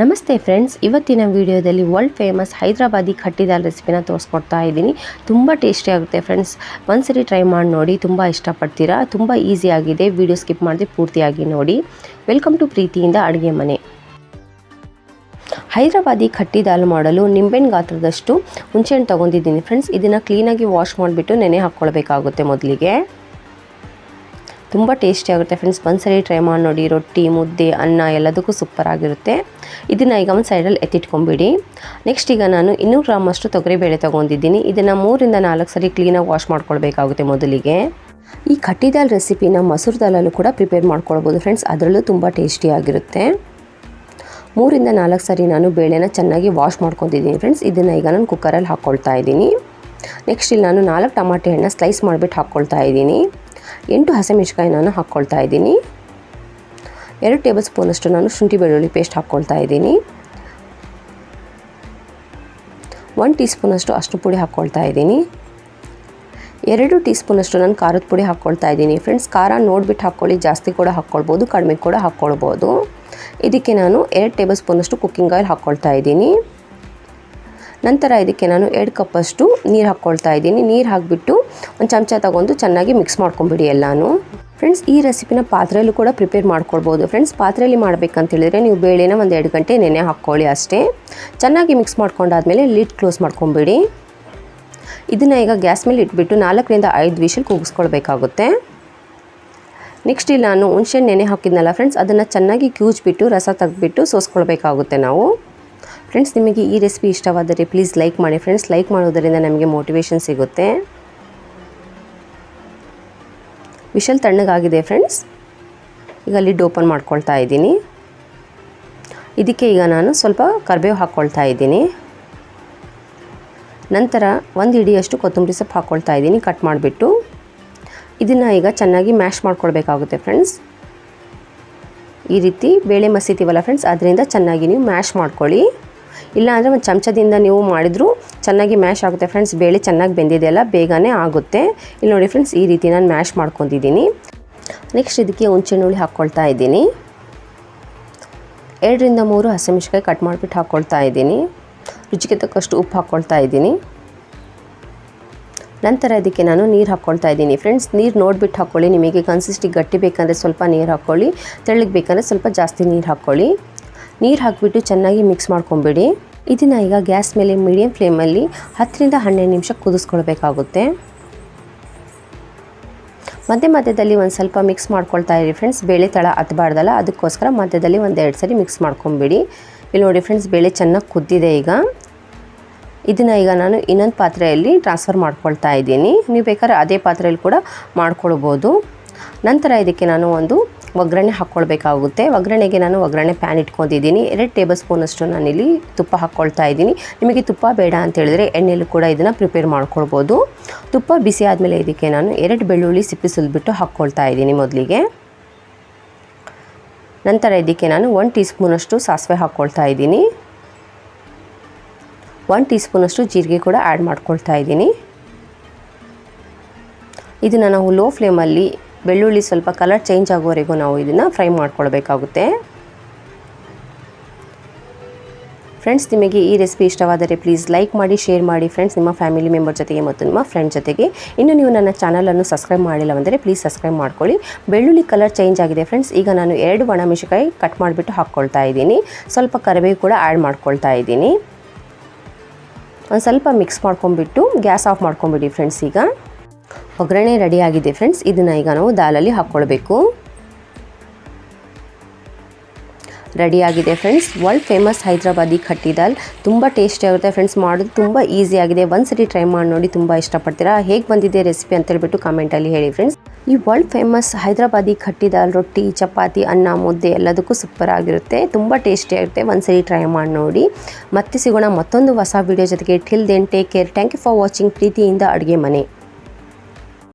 ನಮಸ್ತೆ ಫ್ರೆಂಡ್ಸ್, ಇವತ್ತಿನ ವಿಡಿಯೋದಲ್ಲಿ ವರ್ಲ್ಡ್ ಫೇಮಸ್ ಹೈದ್ರಾಬಾದಿ ಕಟ್ಟಿದಾಲ್ ರೆಸಿಪಿನ ತೋರಿಸ್ಕೊಡ್ತಾ ಇದ್ದೀನಿ. ತುಂಬ ಟೇಸ್ಟಿ ಆಗುತ್ತೆ ಫ್ರೆಂಡ್ಸ್. ಒಂದ್ಸರಿ ಟ್ರೈ ಮಾಡಿ ನೋಡಿ, ತುಂಬ ಇಷ್ಟಪಡ್ತೀರಾ? ತುಂಬ ಆಗಿದೆ. ವಿಡಿಯೋ ಸ್ಕಿಪ್ ಮಾಡದೆ ಪೂರ್ತಿಯಾಗಿ ನೋಡಿ. ವೆಲ್ಕಮ್ ಟು ಪ್ರೀತಿಯಿಂದ ಅಡುಗೆ ಮನೆ. ಹೈದ್ರಾಬಾದಿ ಖಟ್ಟಿ ದಾಲ್ ಮಾಡಲು ನಿಂಬೆಹಣ್ಣು ಗಾತ್ರದಷ್ಟು ಹುಣಸೆಹಣ್ಣು ತೊಗೊಂಡಿದ್ದೀನಿ ಫ್ರೆಂಡ್ಸ್. ಇದನ್ನು ಕ್ಲೀನಾಗಿ ವಾಶ್ ಮಾಡಿಬಿಟ್ಟು ನೆನೆ ಹಾಕ್ಕೊಳ್ಬೇಕಾಗುತ್ತೆ ಮೊದಲಿಗೆ. ತುಂಬ ಟೇಸ್ಟಿ ಆಗುತ್ತೆ ಫ್ರೆಂಡ್ಸ್. ಒಂದ್ಸರಿ ಟ್ರೈ ಮಾಡಿ ನೋಡಿ, ರೊಟ್ಟಿ, ಮುದ್ದೆ, ಅನ್ನ ಎಲ್ಲದಕ್ಕೂ ಸೂಪರ್ ಆಗಿರುತ್ತೆ. ಇದನ್ನು ಈಗ ಒಂದು ಸೈಡಲ್ಲಿ ಎತ್ತಿಟ್ಕೊಂಬಿಡಿ. ನೆಕ್ಸ್ಟ್ ಈಗ ನಾನು ಇನ್ನೂರು ತೊಗರಿ ತೊಗರಿಬೇಳೆ ತೊಗೊಂಡಿದ್ದೀನಿ. ಇದನ್ನು ಮೂರಿಂದ ನಾಲ್ಕು ಸರಿ ಕ್ಲೀನಾಗಿ ವಾಶ್ ಮಾಡ್ಕೊಳ್ಬೇಕಾಗುತ್ತೆ ಮೊದಲಿಗೆ. ಈ ಕಟ್ಟಿ ದಾಲ್ ರೆಸಿಪಿನ ಮಸೂರು ದಾಲಲ್ಲೂ ಕೂಡ ಪ್ರಿಪೇರ್ ಮಾಡ್ಕೊಳ್ಬೋದು ಫ್ರೆಂಡ್ಸ್ ಅದರಲ್ಲೂ ತುಂಬ ಟೇಸ್ಟಿಯಾಗಿರುತ್ತೆ ಮೂರಿಂದ ನಾಲ್ಕು ಸರಿ ನಾನು ಬೇಳೆನ ಚೆನ್ನಾಗಿ ವಾಶ್ ಮಾಡ್ಕೊತಿದ್ದೀನಿ ಫ್ರೆಂಡ್ಸ್ ಇದನ್ನು ಈಗ ನಾನು ಕುಕ್ಕರಲ್ಲಿ ಹಾಕ್ಕೊಳ್ತಾ ಇದ್ದೀನಿ. ನೆಕ್ಸ್ಟ್ ಇಲ್ಲಿ ನಾನು ನಾಲ್ಕು ಟಮಾಟೆ ಹಣ್ಣು ಸ್ಲೈಸ್ ಮಾಡಿಬಿಟ್ಟು ಹಾಕ್ಕೊಳ್ತಾ ಇದ್ದೀನಿ. ಎಂಟು ಹಸಿಮೆಣ್ಸಿಕಾಯಿ ನಾನು ಹಾಕ್ಕೊಳ್ತಾ ಇದ್ದೀನಿ. ಎರಡು ಟೇಬಲ್ ಸ್ಪೂನಷ್ಟು ನಾನು ಶುಂಠಿ ಬೆಳ್ಳುಳ್ಳಿ ಪೇಸ್ಟ್ ಹಾಕ್ಕೊಳ್ತಾ ಇದ್ದೀನಿ. ಒನ್ ಟೀ ಸ್ಪೂನಷ್ಟು ಅಷ್ಟು ಪುಡಿ ಹಾಕ್ಕೊಳ್ತಾ ಇದ್ದೀನಿ. ಎರಡು ಟೀ ಸ್ಪೂನಷ್ಟು ನಾನು ಖಾರದ ಪುಡಿ ಹಾಕ್ಕೊಳ್ತಾ ಇದ್ದೀನಿ. ಫ್ರೆಂಡ್ಸ್, ಖಾರ ನೋಡಿಬಿಟ್ಟು ಹಾಕ್ಕೊಳ್ಳಿ, ಜಾಸ್ತಿ ಕೂಡ ಹಾಕ್ಕೊಳ್ಬೋದು, ಕಡಿಮೆ ಕೂಡ ಹಾಕ್ಕೊಳ್ಬೋದು. ಇದಕ್ಕೆ ನಾನು ಎರಡು ಟೇಬಲ್ ಸ್ಪೂನಷ್ಟು ಕುಕ್ಕಿಂಗ್ ಆಯಿಲ್ ಹಾಕ್ಕೊಳ್ತಾ ಇದ್ದೀನಿ. ನಂತರ ಇದಕ್ಕೆ ನಾನು ಎರಡು ಕಪ್ಪಷ್ಟು ನೀರು ಹಾಕ್ಕೊಳ್ತಾ ಇದ್ದೀನಿ. ನೀರು ಹಾಕಿಬಿಟ್ಟು ಒಂದು ಚಮಚ ತಗೊಂಡು ಚೆನ್ನಾಗಿ ಮಿಕ್ಸ್ ಮಾಡ್ಕೊಂಬಿಡಿ ಎಲ್ಲನೂ. ಫ್ರೆಂಡ್ಸ್ ಈ ರೆಸಿಪಿನ ಪಾತ್ರೆಯಲ್ಲೂ ಕೂಡ ಪ್ರಿಪೇರ್ ಮಾಡ್ಕೊಳ್ಬೋದು. ಫ್ರೆಂಡ್ಸ್ ಪಾತ್ರೆಯಲ್ಲಿ ಮಾಡಬೇಕಂತೇಳಿದರೆ ನೀವು ಬೇಳೆನ ಒಂದು ಎರಡು ಗಂಟೆ ನೆನೆ ಹಾಕ್ಕೊಳ್ಳಿ ಅಷ್ಟೇ. ಚೆನ್ನಾಗಿ ಮಿಕ್ಸ್ ಮಾಡ್ಕೊಂಡಾದ್ಮೇಲೆ ಲಿಡ್ ಕ್ಲೋಸ್ ಮಾಡ್ಕೊಂಬಿಡಿ. ಇದನ್ನು ಈಗ ಗ್ಯಾಸ್ ಮೇಲೆ ಇಟ್ಬಿಟ್ಟು ನಾಲ್ಕರಿಂದ ಐದು ವಿಷಲ್ ಕೂಗಿಸ್ಕೊಳ್ಬೇಕಾಗುತ್ತೆ. ನೆಕ್ಸ್ಟ್ ಇಲ್ಲಿ ನಾನು ಹುಣಸೆ ನೆನೆ ಹಾಕಿದ್ನಲ್ಲ ಫ್ರೆಂಡ್ಸ್ ಅದನ್ನು ಚೆನ್ನಾಗಿ ಕ್ಯೂಚ್ಬಿಟ್ಟು ರಸ ತೆಗೆದ್ಬಿಟ್ಟು ಸೋಸ್ಕೊಳ್ಬೇಕಾಗುತ್ತೆ ನಾವು. ಫ್ರೆಂಡ್ಸ್ ನಿಮಗೆ ಈ ರೆಸಿಪಿ ಇಷ್ಟವಾದರೆ ಪ್ಲೀಸ್ ಲೈಕ್ ಮಾಡಿ. ಫ್ರೆಂಡ್ಸ್ ಲೈಕ್ ಮಾಡೋದರಿಂದ ನಮಗೆ ಮೋಟಿವೇಶನ್ ಸಿಗುತ್ತೆ. ವಿಶಲ್ ತಣ್ಣಗಾಗಿದೆ ಫ್ರೆಂಡ್ಸ್ ಈಗ ಲಿಡ್ ಓಪನ್ ಮಾಡ್ಕೊಳ್ತಾ ಇದ್ದೀನಿ. ಇದಕ್ಕೆ ಈಗ ನಾನು ಸ್ವಲ್ಪ ಕರಿಬೇವು ಹಾಕ್ಕೊಳ್ತಾ ಇದ್ದೀನಿ. ನಂತರ ಒಂದು ಹಿಡಿಯಷ್ಟು ಕೊತ್ತಂಬರಿ ಸೊಪ್ಪು ಹಾಕ್ಕೊಳ್ತಾ ಇದ್ದೀನಿ ಕಟ್ ಮಾಡಿಬಿಟ್ಟು. ಇದನ್ನು ಈಗ ಚೆನ್ನಾಗಿ ಮ್ಯಾಶ್ ಮಾಡ್ಕೊಳ್ಬೇಕಾಗುತ್ತೆ ಫ್ರೆಂಡ್ಸ್ ಈ ರೀತಿ ಬೇಳೆ ಮಸೀತೀವಲ್ಲ ಫ್ರೆಂಡ್ಸ್ ಅದರಿಂದ ಚೆನ್ನಾಗಿ ನೀವು ಮ್ಯಾಶ್ ಮಾಡ್ಕೊಳ್ಳಿ. ಇಲ್ಲಾಂದರೆ ಒಂದು ಚಮಚದಿಂದ ನೀವು ಮಾಡಿದರೂ ಚೆನ್ನಾಗಿ ಮ್ಯಾಶ್ ಆಗುತ್ತೆ ಫ್ರೆಂಡ್ಸ್. ಬೇಳೆ ಚೆನ್ನಾಗಿ ಬೆಂದಿದೆಯಲ್ಲ ಬೇಗನೆ ಆಗುತ್ತೆ. ಇಲ್ಲಿ ನೋಡಿ ಫ್ರೆಂಡ್ಸ್, ಈ ರೀತಿ ನಾನು ಮ್ಯಾಶ್ ಮಾಡ್ಕೊಂಡಿದ್ದೀನಿ. ನೆಕ್ಸ್ಟ್ ಇದಕ್ಕೆ ಹುಣಸೆಹುಳಿ ಹಾಕ್ಕೊಳ್ತಾ ಇದ್ದೀನಿ. ಎರಡರಿಂದ ಮೂರು ಹಸಿಮೆಣ್ಸಿಕಾಯಿ ಕಟ್ ಮಾಡಿಬಿಟ್ಟು ಹಾಕ್ಕೊಳ್ತಾ ಇದ್ದೀನಿ. ರುಚಿಗೆ ತಕ್ಕಷ್ಟು ಉಪ್ಪು ಹಾಕ್ಕೊಳ್ತಾ ಇದ್ದೀನಿ. ನಂತರ ಇದಕ್ಕೆ ನಾನು ನೀರು ಹಾಕ್ಕೊಳ್ತಾ ಇದ್ದೀನಿ. ಫ್ರೆಂಡ್ಸ್ ನೀರು ನೋಡಿಬಿಟ್ಟು ಹಾಕ್ಕೊಳ್ಳಿ ನಿಮಗೆ ಕನ್ಸಿಸ್ಟಿ ಗಟ್ಟಿ ಬೇಕಂದರೆ ಸ್ವಲ್ಪ ನೀರು ಹಾಕ್ಕೊಳ್ಳಿ ತೆಳ್ಳಗೆ ಬೇಕಂದರೆ ಸ್ವಲ್ಪ ಜಾಸ್ತಿ ನೀರು ಹಾಕ್ಕೊಳ್ಳಿ ನೀರು ಹಾಕಿಬಿಟ್ಟು ಚೆನ್ನಾಗಿ ಮಿಕ್ಸ್ ಮಾಡ್ಕೊಂಬಿಡಿ. ಇದನ್ನು ಈಗ ಗ್ಯಾಸ್ ಮೇಲೆ ಮೀಡಿಯಂ ಫ್ಲೇಮಲ್ಲಿ ಹತ್ತರಿಂದ ಹನ್ನೆರಡು ನಿಮಿಷ ಕುದಿಸ್ಕೊಳ್ಬೇಕಾಗುತ್ತೆ. ಮಧ್ಯ ಮಧ್ಯದಲ್ಲಿ ಒಂದು ಸ್ವಲ್ಪ ಮಿಕ್ಸ್ ಮಾಡ್ಕೊಳ್ತಾ ಇರಿ ಫ್ರೆಂಡ್ಸ್ ಬೇಳೆ ತಳ ಹತ್ತಬಾರ್ದಲ್ಲ ಅದಕ್ಕೋಸ್ಕರ ಮಧ್ಯದಲ್ಲಿ ಒಂದು ಎರಡು ಸರಿ ಮಿಕ್ಸ್ ಮಾಡ್ಕೊಂಬಿಡಿ. ಇಲ್ಲಿ ನೋಡಿ ಫ್ರೆಂಡ್ಸ್ ಬೇಳೆ ಚೆನ್ನಾಗಿ ಕುದ್ದಿದೆ ಈಗ. ಇದನ್ನು ಈಗ ನಾನು ಇನ್ನೊಂದು ಪಾತ್ರೆಯಲ್ಲಿ ಟ್ರಾನ್ಸ್ಫರ್ ಮಾಡ್ಕೊಳ್ತಾ ಇದ್ದೀನಿ. ನೀವು ಬೇಕಾದ್ರೆ ಅದೇ ಪಾತ್ರೆಯಲ್ಲಿ ಕೂಡ ಮಾಡ್ಕೊಳ್ಬೋದು. ನಂತರ ಇದಕ್ಕೆ ನಾನು ಒಂದು ಒಗ್ಗರಣೆ ಹಾಕ್ಕೊಳ್ಬೇಕಾಗುತ್ತೆ. ಒಗ್ಗರಣೆಗೆ ನಾನು ಒಗ್ಗರಣೆ ಪ್ಯಾನ್ ಇಟ್ಕೊಂಡಿದ್ದೀನಿ. ಎರಡು ಟೇಬಲ್ ಸ್ಪೂನಷ್ಟು ನಾನಿಲ್ಲಿ ತುಪ್ಪ ಹಾಕ್ಕೊಳ್ತಾ ಇದ್ದೀನಿ. ನಿಮಗೆ ತುಪ್ಪ ಬೇಡ ಅಂತ ಹೇಳಿದ್ರೆ ಎಣ್ಣೆಯಲ್ಲೂ ಕೂಡ ಇದನ್ನು ಪ್ರಿಪೇರ್ ಮಾಡ್ಕೊಳ್ಬೋದು. ತುಪ್ಪ ಬಿಸಿ ಆದಮೇಲೆ ಇದಕ್ಕೆ ನಾನು ಎರಡು ಬೆಳ್ಳುಳ್ಳಿ ಸಿಪ್ಪಿ ಸುಲಿಬಿಟ್ಟು ಹಾಕ್ಕೊಳ್ತಾ ಇದ್ದೀನಿ ಮೊದಲಿಗೆ. ನಂತರ ಇದಕ್ಕೆ ನಾನು ಒನ್ ಟೀ ಸ್ಪೂನಷ್ಟು ಸಾಸಿವೆ ಹಾಕ್ಕೊಳ್ತಾ ಇದ್ದೀನಿ. ಒನ್ ಟೀ ಸ್ಪೂನಷ್ಟು ಜೀರಿಗೆ ಕೂಡ ಆ್ಯಡ್ ಮಾಡ್ಕೊಳ್ತಾ ಇದ್ದೀನಿ. ಇದನ್ನು ನಾವು ಲೋ ಫ್ಲೇಮಲ್ಲಿ ಬೆಳ್ಳುಳ್ಳಿ ಸ್ವಲ್ಪ ಕಲರ್ ಚೇಂಜ್ ಆಗೋವರೆಗೂ ನಾವು ಇದನ್ನು ಫ್ರೈ ಮಾಡ್ಕೊಳ್ಬೇಕಾಗುತ್ತೆ. ಫ್ರೆಂಡ್ಸ್ ನಿಮಗೆ ಈ ರೆಸಿಪಿ ಇಷ್ಟವಾದರೆ ಪ್ಲೀಸ್ ಲೈಕ್ ಮಾಡಿ ಶೇರ್ ಮಾಡಿ. ಫ್ರೆಂಡ್ಸ್ ನಿಮ್ಮ ಫ್ಯಾಮಿಲಿ ಮೆಂಬರ್ ಜೊತೆಗೆ ಮತ್ತು ನಿಮ್ಮ ಫ್ರೆಂಡ್ ಜೊತೆಗೆ. ಇನ್ನು ನೀವು ನನ್ನ ಚಾನಲನ್ನು ಸಬ್ಸ್ಕ್ರೈಬ್ ಮಾಡಿಲ್ಲವೆಂದರೆ ಪ್ಲೀಸ್ ಸಬ್ಸ್ಕ್ರೈಬ್ ಮಾಡ್ಕೊಳ್ಳಿ. ಬೆಳ್ಳುಳ್ಳಿ ಕಲರ್ ಚೇಂಜ್ ಆಗಿದೆ ಫ್ರೆಂಡ್ಸ್ ಈಗ ನಾನು ಎರಡು ಒಣಮೆಣಸಿಕಾಯಿ ಕಟ್ ಮಾಡಿಬಿಟ್ಟು ಹಾಕ್ಕೊಳ್ತಾ ಇದ್ದೀನಿ. ಸ್ವಲ್ಪ ಕರಿಬೇವು ಕೂಡ ಆ್ಯಡ್ ಮಾಡ್ಕೊಳ್ತಾ ಇದ್ದೀನಿ. ಒಂದು ಸ್ವಲ್ಪ ಮಿಕ್ಸ್ ಮಾಡ್ಕೊಂಬಿಟ್ಟು ಗ್ಯಾಸ್ ಆಫ್ ಮಾಡ್ಕೊಂಬಿಡಿ ಫ್ರೆಂಡ್ಸ್ ಈಗ. ಒಗ್ಗರಣೆ ರೆಡಿ ಆಗಿದೆ ಫ್ರೆಂಡ್ಸ್ ಇದನ್ನು ಈಗ ನಾವು ದಾಲಲ್ಲಿ ಹಾಕ್ಕೊಳ್ಬೇಕು. ರೆಡಿ ಆಗಿದೆ ಫ್ರೆಂಡ್ಸ್ ವರ್ಲ್ಡ್ ಫೇಮಸ್ ಹೈದ್ರಾಬಾದಿ ಕಟ್ಟಿ ದಾಲ್. ತುಂಬ ಟೇಸ್ಟಿ ಆಗುತ್ತೆ ಫ್ರೆಂಡ್ಸ್ ಮಾಡೋದು ತುಂಬ ಈಸಿ ಆಗಿದೆ. ಒಂದು ಸರಿ ಟ್ರೈ ಮಾಡಿ ನೋಡಿ ತುಂಬ ಇಷ್ಟಪಡ್ತೀರಾ? ಹೇಗೆ ಬಂದಿದೆ ರೆಸಿಪಿ ಅಂತ ಹೇಳ್ಬಿಟ್ಟು ಕಾಮೆಂಟಲ್ಲಿ ಹೇಳಿ ಫ್ರೆಂಡ್ಸ್ ಈ ವರ್ಲ್ಡ್ ಫೇಮಸ್ ಹೈದ್ರಾಬಾದಿ ಖಟ್ಟಿ ದಾಲ್ ರೊಟ್ಟಿ, ಚಪಾತಿ, ಅನ್ನ, ಮುದ್ದೆ ಎಲ್ಲದಕ್ಕೂ ಸೂಪರ್ ಆಗಿರುತ್ತೆ. ತುಂಬ ಟೇಸ್ಟಿ ಆಗುತ್ತೆ ಒಂದು ಸರಿ ಟ್ರೈ ಮಾಡಿ ನೋಡಿ. ಮತ್ತೆ ಸಿಗೋಣ ಮತ್ತೊಂದು ಹೊಸ ವಿಡಿಯೋ ಜೊತೆಗೆ. Till then take care thank you for watching ಪ್ರೀತಿಯಿಂದ ಅಡುಗೆ ಮನೆ.